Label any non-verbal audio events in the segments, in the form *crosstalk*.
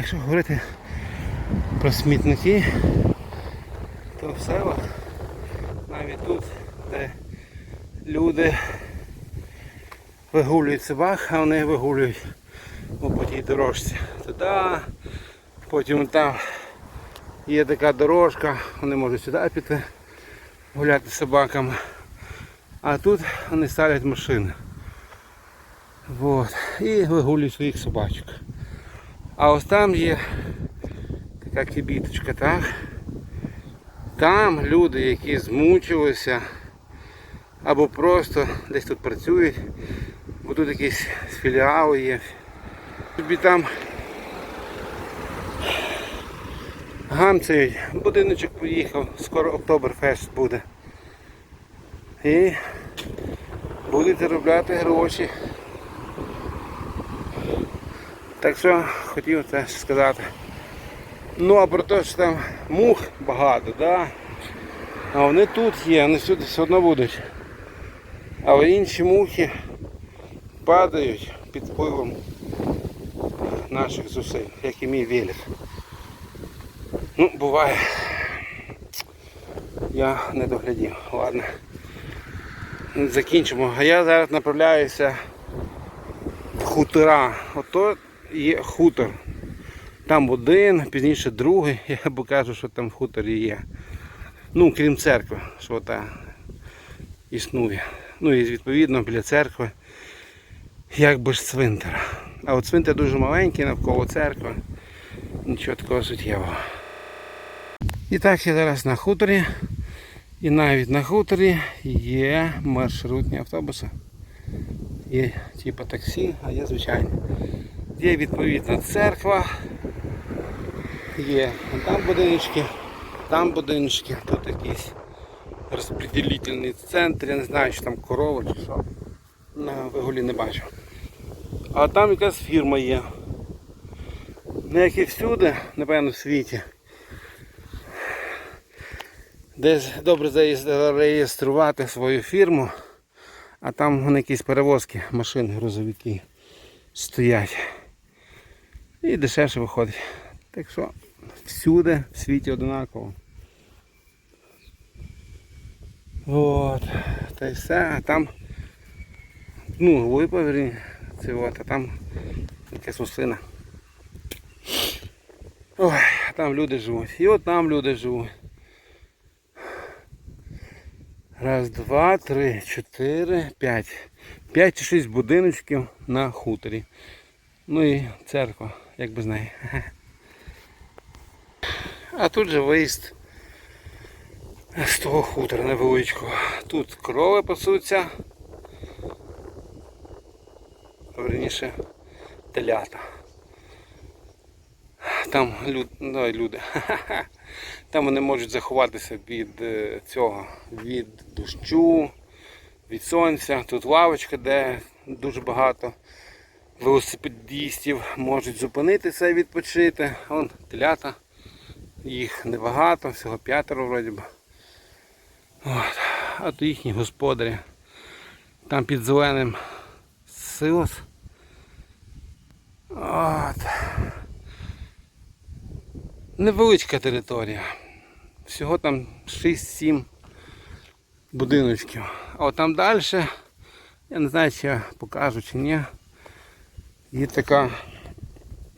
якщо говорити про смітники, то все от, навіть тут, де люди вигулюють собак, а вони вигулюють по тій дорожці. Туди, потім там є така дорожка, вони можуть сюди піти гуляти з собаками. А тут вони ставлять машини. Вот. І вигулюють своїх собачок. А ось там є така кибіточка, так? Там люди, які змучилися або просто десь тут працюють, бо тут якісь філіали є. Тобі там гамцяють, будиночок поїхав, скоро Октоберфест буде. І будуть заробляти гроші. Так що хотів це сказати. Ну а про те, що там мух багато, да? а вони тут є, вони сюди все одно будуть. Але інші мухи падають під впливом наших зусиль, як і мій велик. Ну, буває. Я не доглядів. Ладно. Закінчимо. А я зараз направляюся в хутора. Ото є хутор. Там один, пізніше другий. *laughs* Я покажу, що там в хуторі є. Ну, крім церкви, що та існує. Ну і відповідно біля церкви якби ж цвинтар. А от цвинтар дуже маленький навколо церкви. Нічого такого суттєвого. І так я зараз на хуторі. І навіть на хуторі є маршрутні автобуси. Є типу таксі, а є звичайні. Є відповідна церква. Є там будиночки, там будиночки, тут якийсь розподілительний центр, я не знаю, чи там корова чи що. На вигулі не бачу. А там якась фірма є. Не як і всюди, напевно, в світі. Десь добре зареєструвати свою фірму, а там вони якісь перевозки, машин, грузовики стоять. І дешевше виходить. Так що всюди в світі однаково. От, та й все, а там ну, виповері, це от, а там якась усина. Ой, там люди живуть. І от там люди живуть. Раз, два, три, чотири, п'ять. П'ять чи шість будиночків на хуторі. Ну і церква, як би знає. А тут же виїзд з того хутора невеличкого. Тут корови пасуться. Верніше телята. Там люд... ну, люди. *laughs* Там вони можуть заховатися від е, цього, від дощу, від сонця. Тут лавочка, де дуже багато велосипедістів можуть зупинитися і відпочити. Вон телята. Їх небагато, всього п'ятеро вроді би. От. А то їхні господарі. Там під зеленим силос. От. Невеличка територія. Всього там 6-7 будиночків. А от там далі, я не знаю, чи я покажу чи ні. Є така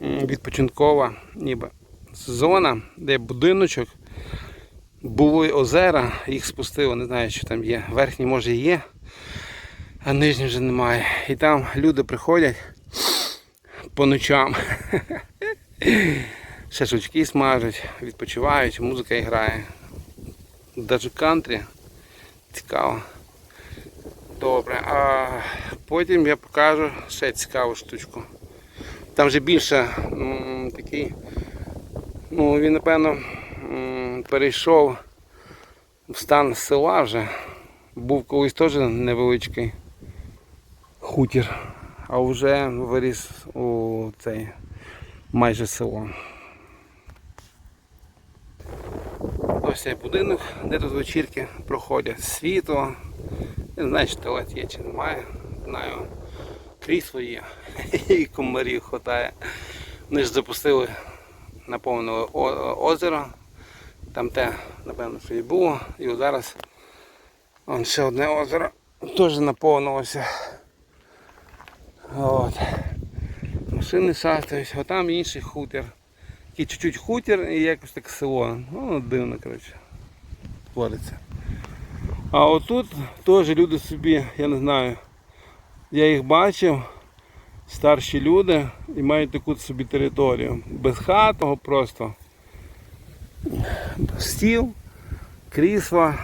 відпочинкова ніби зона, де будиночок, були озера, їх спустило, не знаю, що там є. Верхні може є, а нижні вже немає. І там люди приходять по ночам. *laughs* Шашлички смажуть, відпочивають, музика грає. Даже кантрі. Цікаво. Добре, а потім я покажу ще цікаву штучку. Там вже більше м, такий, ну він напевно м, перейшов в стан села вже. Був колись теж невеличкий хутір, а вже виріс у цей майже село. Ось цей будинок, де тут вечірки проходять світло. Не знаю, чи туалет є чи немає. Знаю, крісло є *laughs* і комарів хватає. Вони ж запустили, наповнили озеро. Там те, напевно, що і було. І от зараз вон ще одне озеро теж наповнилося. От. Машини шастають, а там інший хутір. Такий чуть-чуть хутір і якось так село. Ну, дивно, коротше. Твориться. А отут теж люди собі, я не знаю, я їх бачив, старші люди і мають таку собі територію. Без хатого просто. Стіл, крісло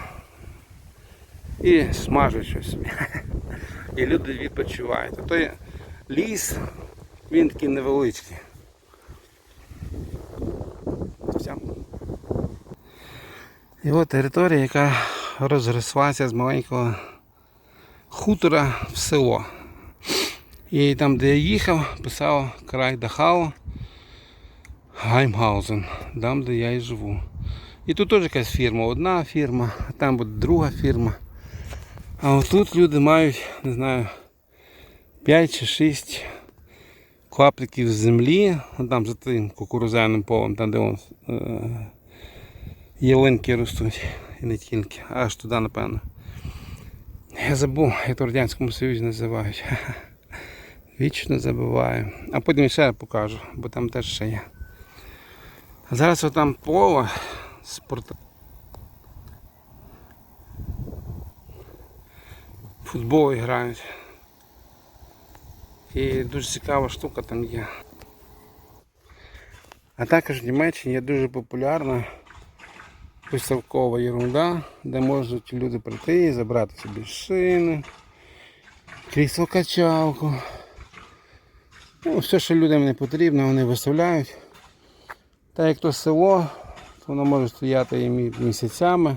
і смажуть щось собі. *laughs* І люди відпочивають. А той ліс, він такий невеличкий. Все. От територія, яка розрослася з маленького хутора в село. І там, де я їхав, писав край Дахау, Гаймгаузен, там, де я і живу. І тут теж якась фірма, одна фірма, а там буде друга фірма. А отут люди мають, не знаю, 5 чи 6 клаптиків землі, а там за тим кукурузяним полем, там де вон, е, ялинки ростуть. І не тільки, аж туди, напевно. Я забув, як то в Радянському Союзі називають. *laughs* Вічно забуваю. А потім ще покажу, бо там теж ще є. А зараз отам поле спорт. Футбол грають. І дуже цікава штука там є. А також в Німеччині є дуже популярна виставкова ерунда, де можуть люди прийти і забрати собі шини, крісло качалку. Ну, все, що людям не потрібно, вони виставляють. Та як то село, то воно може стояти і місяцями.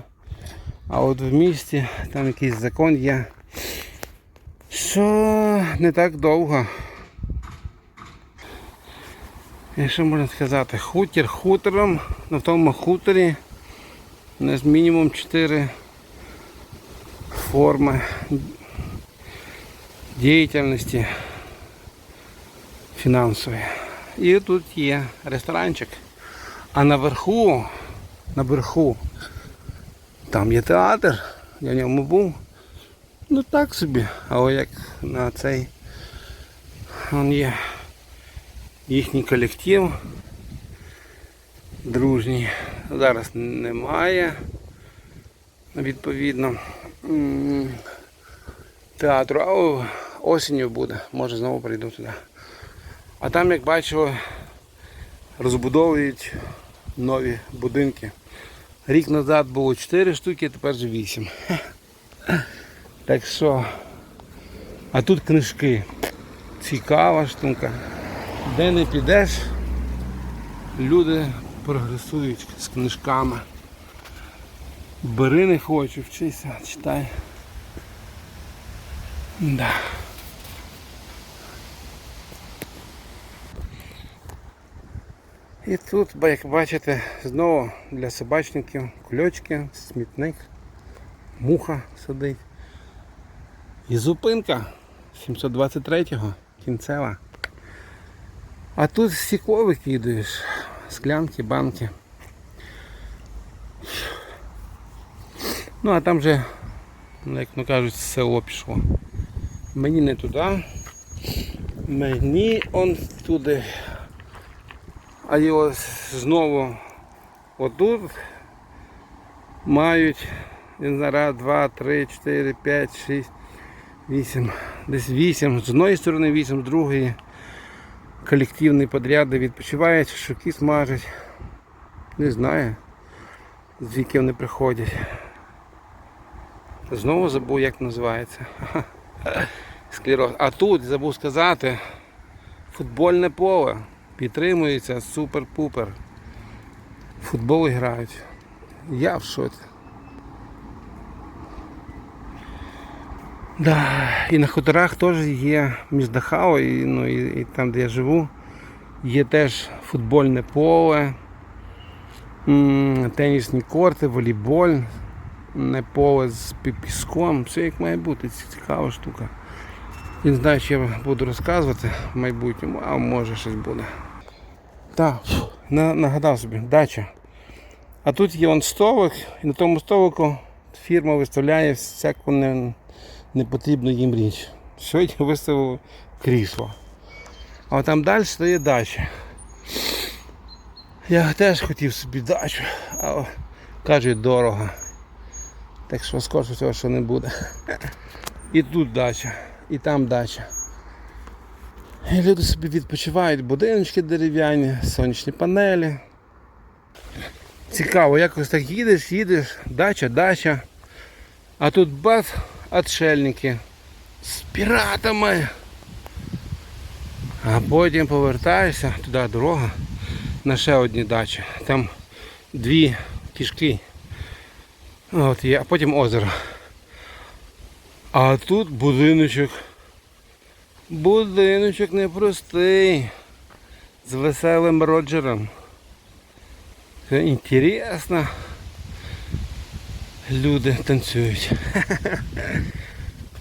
А от в місті там якийсь закон є, що не так довго. І що можна сказати? Хутір хутором, на тому хуторі у нас мінімум 4 форми діяльності фінансової. І тут є ресторанчик. А наверху, наверху, там є театр, я в ньому був. Ну так собі, але як на цей он є їхній колектив дружній. Зараз немає. Відповідно театру, а осінню буде, може знову прийду туди. А там, як бачу, розбудовують нові будинки. Рік назад було 4 штуки, тепер вже 8. *laughs* Так що, а тут книжки. Цікава штука. Де не підеш, люди прогресують з книжками. Бери не хочу, вчися, читай. Да. І тут, як бачите, знову для собачників кульочки, смітник, муха сидить. І зупинка 723-го, кінцева. А тут стекло викидаєш, склянки, банки. Ну а там же, ну, як ну кажуть, село пішло. Мені не туди. Мені он туди. А ось знову отут мають раз, два, три, чотири, п'ять, шість, вісім. Десь вісім. З одної сторони вісім, з другої колективний подряд, де відпочивають, шоки смажать. Не знаю, звідки вони приходять. Знову забув, як називається. *laughs* Склероз. А тут забув сказати, футбольне поле підтримується супер-пупер. Футбол грають. Я в шоці. Да. І на хуторах теж є між Дахау і, ну, і, і там, де я живу, є теж футбольне поле, тенісні корти, волейболь, не поле з піском. Все як має бути, це цікава штука. Не знаю, чи я буду розказувати в майбутньому, а може щось буде. Так, на- нагадав собі, дача. А тут є он столик, і на тому столику фірма виставляє всяку не, непотрібну їм річ. Сьогодні виставив крісло. А там далі стоїть дача. Я теж хотів собі дачу, а кажуть дорого. Так що скорше всього, що не буде. І тут дача, і там дача. Люди собі відпочивають, будиночки дерев'яні, сонячні панелі. Цікаво, якось так їдеш, їдеш, дача, дача. А тут бац, отшельники з піратами. А потім повертаєшся, туди дорога, на ще одні дачі. Там дві кішки. От є, а потім озеро. А тут будиночок. Будиночок непростий. З веселим Роджером. Це інтересно. Люди танцюють. *laughs*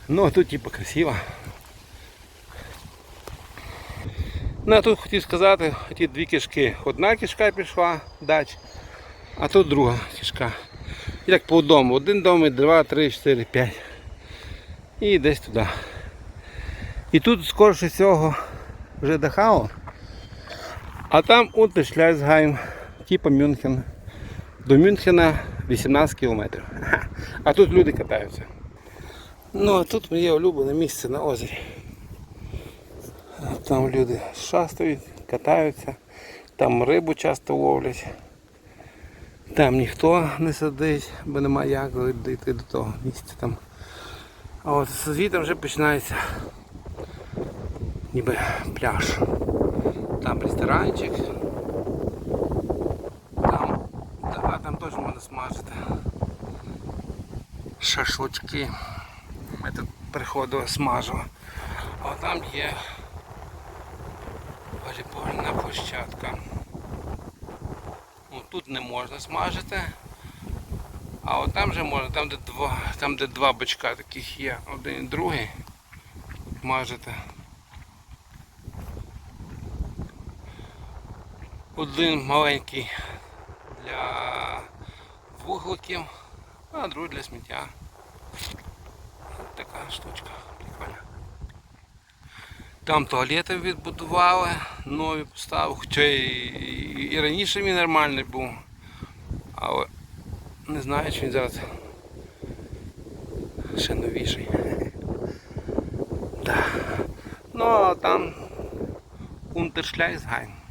Ну а тут типу красиво. Ну а тут хотів сказати, ті дві кишки. Одна кишка пішла дач, а тут друга кишка. І так по дому. Один дом, і два, три, чотири, п'ять. І десь туди. І тут скорше всього вже Дахау. А там Унтершляйсгайм, типу Мюнхен. До Мюнхена 18 кілометрів. А тут люди катаються. Ну а тут моє улюблене місце на озері. Там люди шастають, катаються, там рибу часто ловлять. Там ніхто не сидить, бо немає як дійти до того місця там. А от звідти вже починається ніби пляж. Там ресторанчик. Там, да, там теж можна смажити. Шашлычки. Ми тут приходили, смажили. А там є волейбольна площадка. Ну, тут не можна смажити. А от там же можна, там де два, там де два бочка таких є, один і другий. Смажити. Один маленький для вугликів, а другий для сміття. Така штучка, прикольна. Там туалети відбудували, нові поставили, хоча і, і, раніше він нормальний був. Але не знаю, чи він зараз ще новіший. *laughs* Да. Ну а там Унтершляйсгайн.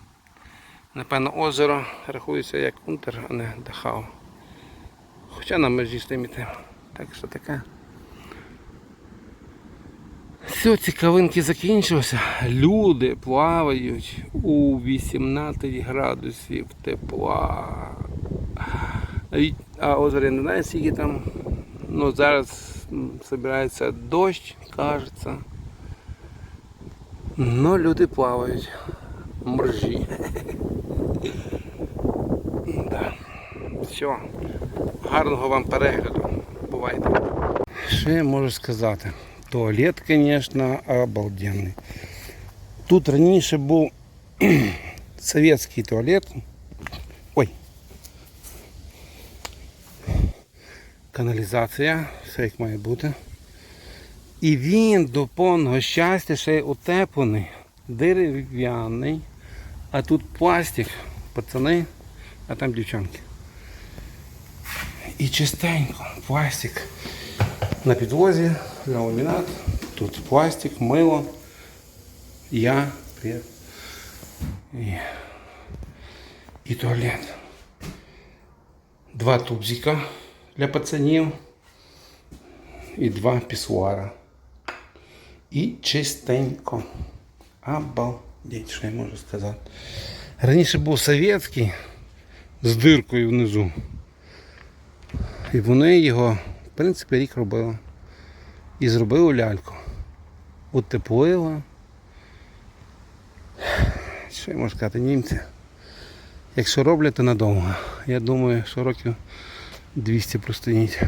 Напевно, озеро рахується як Унтер, а не Дахау. Хоча на межі з тим і тим. Так що таке. Все, цікавинки закінчилися. Люди плавають у 18 градусів тепла. А озеро я не знаю, скільки там. Ну, зараз збирається дощ, кажеться. Ну, люди плавають. Моржі. Да. Все. Гарного вам перегляду. Бувайте. Що я можу сказати? Туалет, звісно, обалденний. Тут раніше був *clears throat* совєтський туалет. Ой. Каналізація, все як має бути. І він до повного щастя ще й утеплений, дерев'яний, а тут пластик, пацани, а там дівчонки. І чистенько, пластик на підлозі, ламінат, тут пластик, мило, я. І, і туалет. Два тубзика для пацанів і два пісуара. І чистенько. Обалдеть, що я можу сказати. Раніше був совєтський з диркою внизу. І вони його, в принципі, рік робили. І зробили ляльку. Утеплили. Що я можу сказати, німці? Якщо роблять, то надовго. Я думаю, що років 200 простоїть.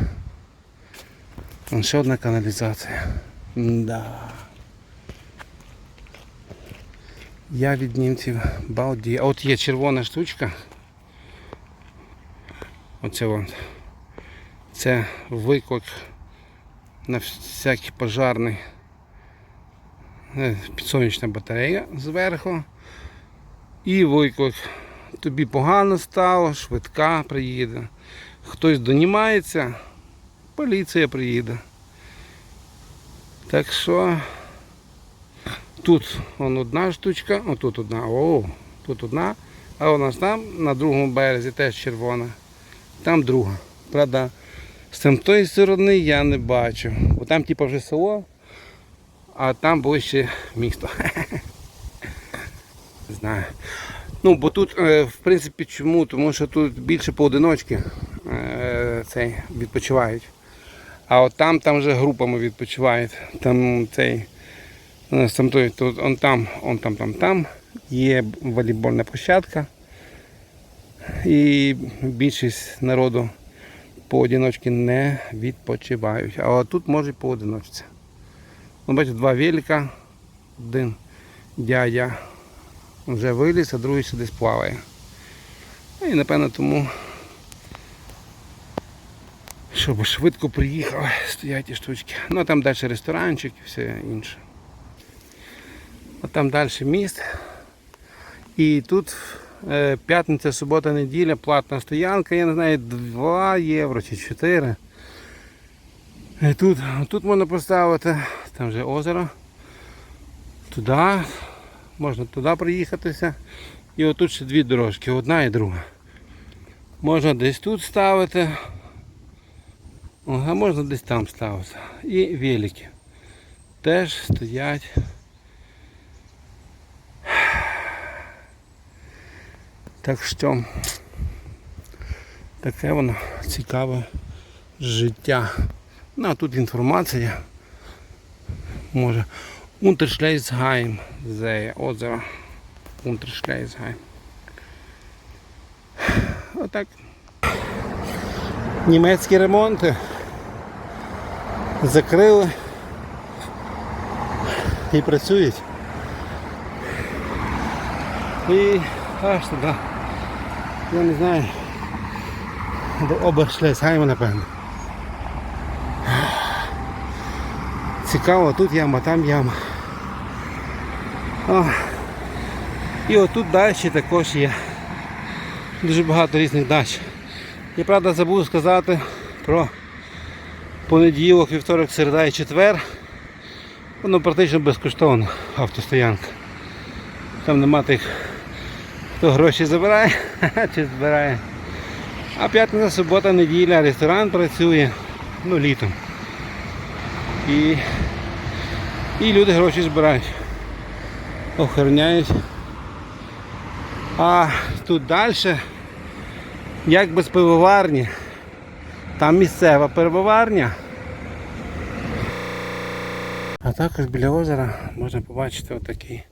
Ще одна каналізація. Да. Я від німців балді. А от є червона штучка. Оце вон. Це виклик на всякий пожарний. Е, Підсонячна батарея зверху. І виклик. Тобі погано стало, швидка приїде. Хтось донімається, поліція приїде. Так що тут вон одна штучка, отут одна, о, тут одна, а у нас там на другому березі теж червона. Там друга. Правда, з тої сторони я не бачу. Бо там типу вже село, а там ближче місто. *laughs* Знаю. Ну, бо тут, е, в принципі, чому? Тому що тут більше поодиночки е, цей, відпочивають. А от там, там вже групами відпочивають. Там цей. у нас Там, той, тут, он там, он там, там, там. Є волейбольна площадка. І більшість народу поодиночки не відпочивають. А тут може поодиночці. Ну, бачите, два велика, один дядя вже виліз, а другий сюди сплаває. Ну, І напевно тому, щоб швидко приїхав, стоять ті штучки. Ну а там далі ресторанчик і все інше. А там далі міст. І тут е, п'ятниця, субота, неділя, платна стоянка, я не знаю, 2 євро чи 4. І тут, тут можна поставити, там вже озеро. Туди, можна туди приїхатися. І отут ще дві дорожки, одна і друга. Можна десь тут ставити, а можна десь там ставити. І велики теж стоять. Так що таке воно цікаве життя. Ну а тут інформація. Може. Unterschleißheim, це озеро. Unterschleißheim. Отак. Німецькі ремонти закрили і працюють. І аж туди. Я не знаю. До Обершлейсгайма, напевно. Цікаво, тут яма, там яма. О. І отут далі також є дуже багато різних дач. Я правда забув сказати про понеділок, вівторок, середа і четвер. Воно практично безкоштовно автостоянка. Там нема тих, хто гроші забирає *laughs* чи збирає. А п'ятниця, субота, неділя, ресторан працює, ну літом. І, і люди гроші збирають. Охороняють. А тут далі, як без пивоварні, там місцева пивоварня. А також біля озера можна побачити отакий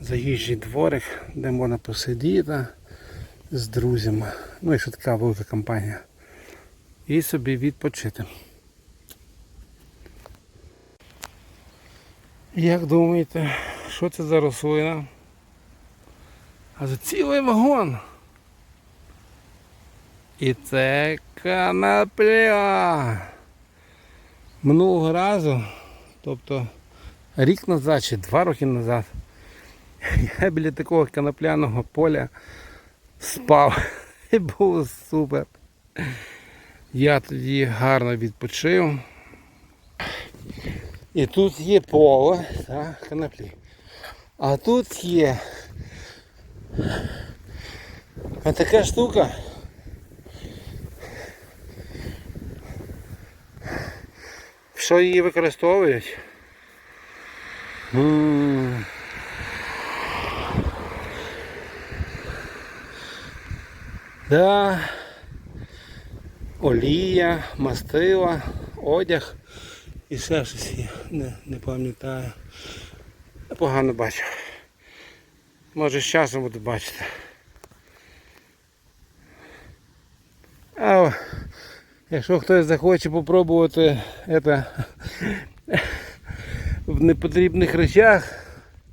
заїжджий дворик, де можна посидіти з друзями. Ну, якщо така велика компанія. І собі відпочити. Як думаєте, що це за рослина? А це цілий вагон. І це канапля. Минулого разу, тобто рік назад чи два роки назад, я біля такого канапляного поля спав. І було супер. Я тоді гарно відпочив. І тут є поле та канаплі. А тут є така штука. Що її використовують? Да. Олія, мастила, одяг і ще щось є. Не, не пам'ятаю. Погано бачу. Може з часом буду бачити. А якщо хтось захоче попробувати це в непотрібних речах,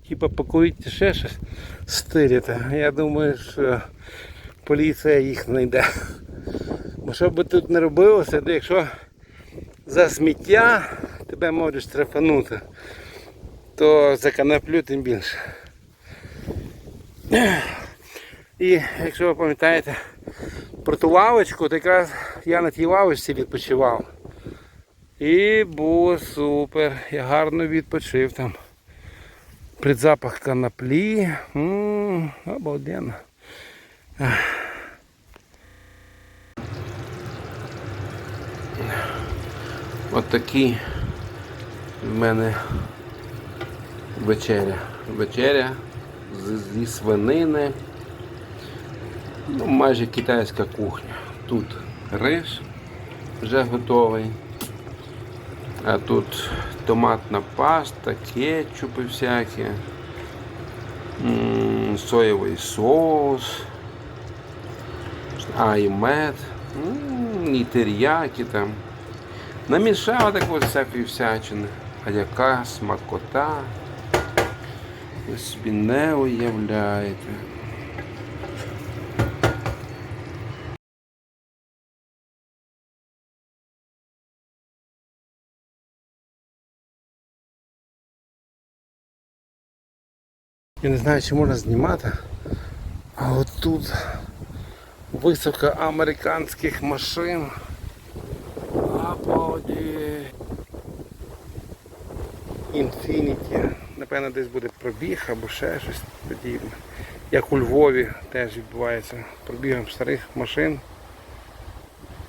типа покурити ще щось стирити. Я думаю, що поліція їх знайде. Бо що би тут не робилося, то якщо за сміття тебе можуть штрафанути, то за коноплю тим більше. І якщо ви пам'ятаєте про ту лавочку, то якраз я на тій лавочці відпочивав. І було супер. Я гарно відпочив там. Під запах коноплі. М, Обалденно. От такі в мене вечеря. Вечеря зі свинини. Ну, майже китайська кухня. Тут рис вже готовий. А тут томатна паста, кетчупи всякі, соєвий соус, а і мед, м, і теріяки там. Намішав так ось всякої всячини. А яка смакота. Ви собі не уявляєте. Я не знаю, чи можна знімати. А от тут виставка американських машин. Обалдеть. Infinity. Напевно, десь буде пробіг або ще щось подібне. Як у Львові теж відбувається пробігом старих машин.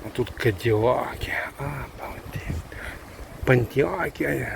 А тут Каділаки. Обалдеть. Пантіаки.